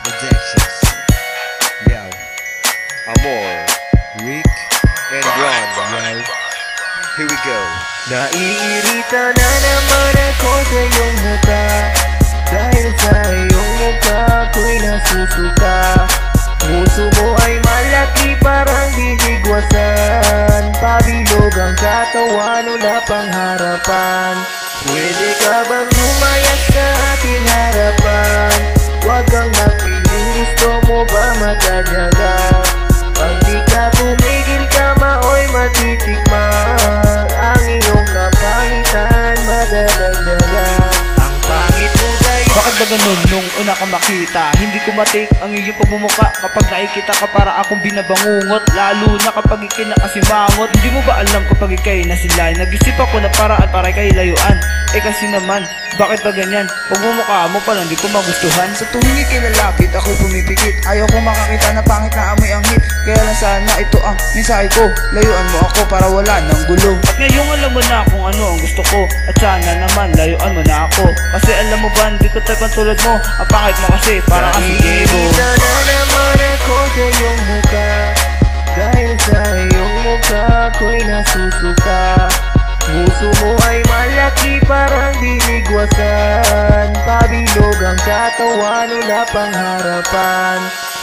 Productions. Yo. Amor, Rick, and Ron, yo. Here we go. Naiirita na naman ako sa iyong mata Dahil sa iyong mukha ako'y nasusuka Puso mo ay malaki parang bihigwasan Pabilog ang katawan, wala pang harapan Pwede ka bang lumakas? Ganun nung una ka makita? Hindi ko matik ang iyong pagmumuka Kapag nakikita ka para akong binabangungot. Lalo na kapag ikay nakasimangot. Hindi mo ba alam kapag ikay nasilay Nag-isip ako na paraan para kay layuan. Eh kasi naman, bakit ba ganyan? Pagmumukha mo pa lang di ko magustuhan. Sa tuwing ikilalapit ako'y pumipikit. Ayaw ko makakita na pangit na amoy ang hit. Kaya lang sana ito ang mensahe ko. Layuan mo ako para wala ng gulo. At ngayong alam mo na kung ano ang gusto ko. At sana naman layuan mo na ako. Kasi alam mo ba hindi ko talagang tulad mo. Ang pangit mo kasi para kasi gebo Naiirita na naman ako sa iyong katawan, wala pang harapan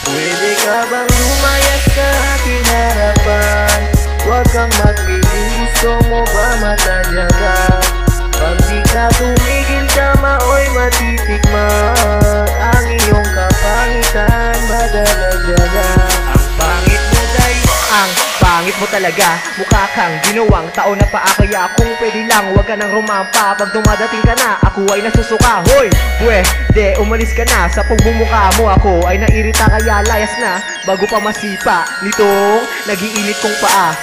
Pwede ka bang lumayas sa aking harapan? Huwag kang magpiling, gusto mo ba matadyaga? Pag di ka tumigil ka maoy matitikman pangit mo talaga. Mukha kang ginawang tao na paa Kaya kung pwede lang. Huwag ka nang rumampa. Pag dumadating ka na Ako ay nasusuka. Hoy! Pwede umalis ka na. Sa pagbumuka mo ako Ay nairita kaya layas na. Bago pa masipa Nitong nagiinit kong paa.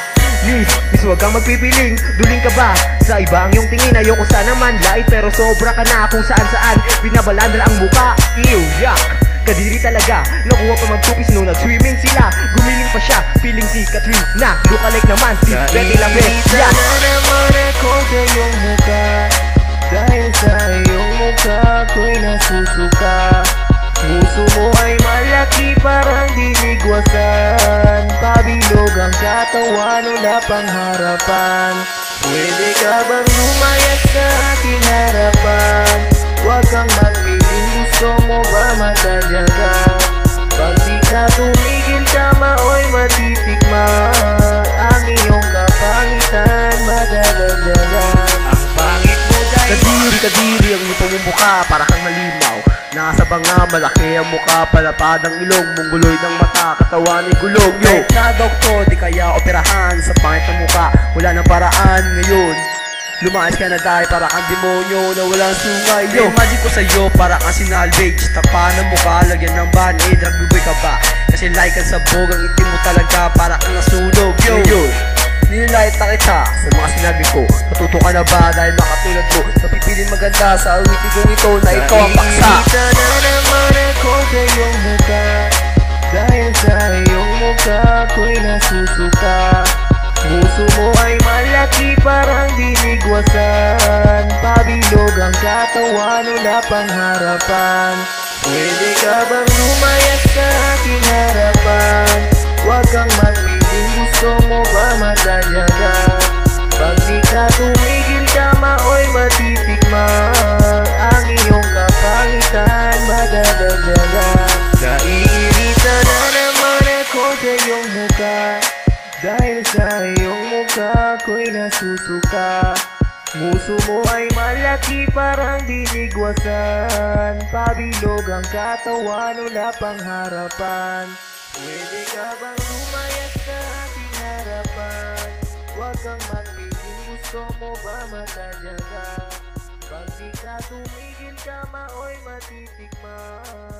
Miss, miss huwag kang magpipiling. Duling ka ba? Sa iba ang iyong tingin Ayoko sana man Lait pero sobra ka na Kung saan saan Binabalandal ang muka Ew, yuck Kadiri talaga. Nakuha pa magtupis nung nag-swimming sila. Gumiling pa siya Feeling si Katrina Lookalike naman si Betty Naiirita Yeah na naman ako sa iyong muka Dahil sa iyong muka ako'y nasusuka. Puso mo ay malaki parang binigwasan Pabilog ang katawan, wala pang harapan. Pwede ka bang lumayas sa aking harapan? Nasa banga, malaki ang mukha Palapad ang ilong, mungguloy ng mata Katawan ay gulong, yo. Kahit na doktor, di kaya operahan Sa pangit na mukha, wala nang paraan Ngayon, lumayas ka na dahil Para kang demonyo na walang sungay, yo. Imagine ko sa'yo, para kang sinalvage Tapa ng mukha, lagyan ng band-aid Nagbuboy ka ba? Kasi like ang sabog Ang itim mo talaga, para kang nasunog, yo. Ngayon, Nililait na kita. Sa mga sinabi ko Natuto ka na ba dahil makatulad mo? Napipiling maganda sa awitigong ito na ikaw ang paksa. Naiirita na naman ako sa iyong muka. Dahil sa iyong muka ako'y nasusuka. Puso mo ay malaki parang binigwasan Pabilog ang katawan, wala pang harapan. Pwede ka bang lumayas sa aking harapan? Huwag kang magpiling, Ka tumigil ka maoy matitikman Ang iyong kapangitan madadagdagan Naiirita na naman ako sa iyong muka. Dahil sa iyong muka ako'y nasusuka. Muso mo ay malaki parang binigwasan. Pabilog ang katawan, wala pang harapan. Pwede ka bang lumayas sa aking harapan? Huwag kang magpiling, gusto mo ba matadyaga? Pag di ka tumigil ka maoy matitikman